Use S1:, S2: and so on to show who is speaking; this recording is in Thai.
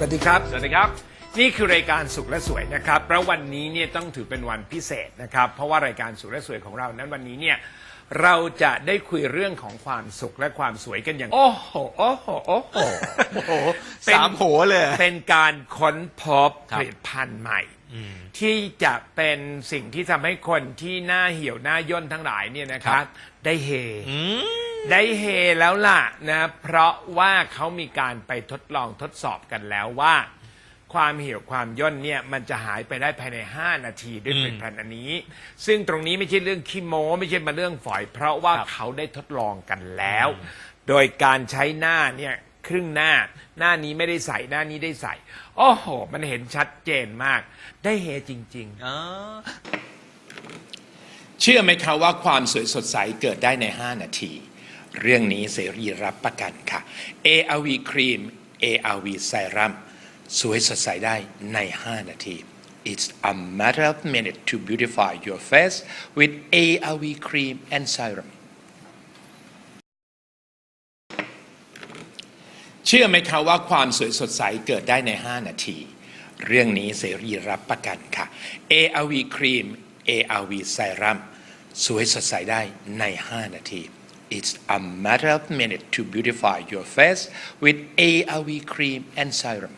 S1: สวัสดีครับ
S2: สวัสดีครับ นี่คือรายการสุขและสวยนะครับแล้ววันนี้เนี่ยต้องถือเป็นวันพิเศษนะครับ เพราะว่ารายการสุขและสวยของเรานั้นวันนี้เนี่ยเราจะได้คุยเรื่องของความสุขและความสวยกันอย่าง โอ้โหโอ้โหโอ้โห
S3: โอ้โห
S2: เป็น
S3: สามโหเลย
S2: เป็นการค้นพบ
S3: ครั
S2: ผ
S3: บ
S2: ลิตภัณฑ์ใหม่ ที่จะเป็นสิ่งที่ทำให้คนที่หน้าเหี่ยวหน้าย่นทั้งหลายเนี่ยนะครับ ได้เฮ ได้เฮแล้วล่ะนะเพราะว่าเขามีการไปทดลองทดสอบกันแล้วว่า ความเหี่ยวความย่นเนี่ยมันจะหายไปได้ภายใน 5 นาทีด้วยผลิตภัณฑ์อันนี้ ซึ่งตรงนี้ไม่ใช่เรื่องขี้โม้ไม่ใช่มาเรื่องฝอย เพราะว่า
S3: ครับ
S2: เขาได้ทดลองกันแล้ว โดยการใช้หน้าเนี่ยครึ่งหน้าหน้านี้ไม่ได้ใส่หน้านี้ได้ใส่โอ้โห มันเห็นชัดเจนมาก ได้เฮจริงๆ
S3: อ๋อ
S2: เชื่อไหมคะว่าความสวยสดใสเกิดได้ใน 5 นาที เรื่องนี้เสรีรับประกันค่ะ ARV ครีม ARV ไซรัมสวยสดใสได้ใน 5 นาที It's a matter of minute to beautify your face with ARV cream and serum เชื่อไหมคะว่าความสวยสดใสเกิดได้ใน 5 นาที เรื่องนี้เสรีรับประกันค่ะ ARV ครีม ARV ไซรัมสวยสดใสได้ใน 5 นาที It's a matter of minute to beautify your face with ARV cream and serum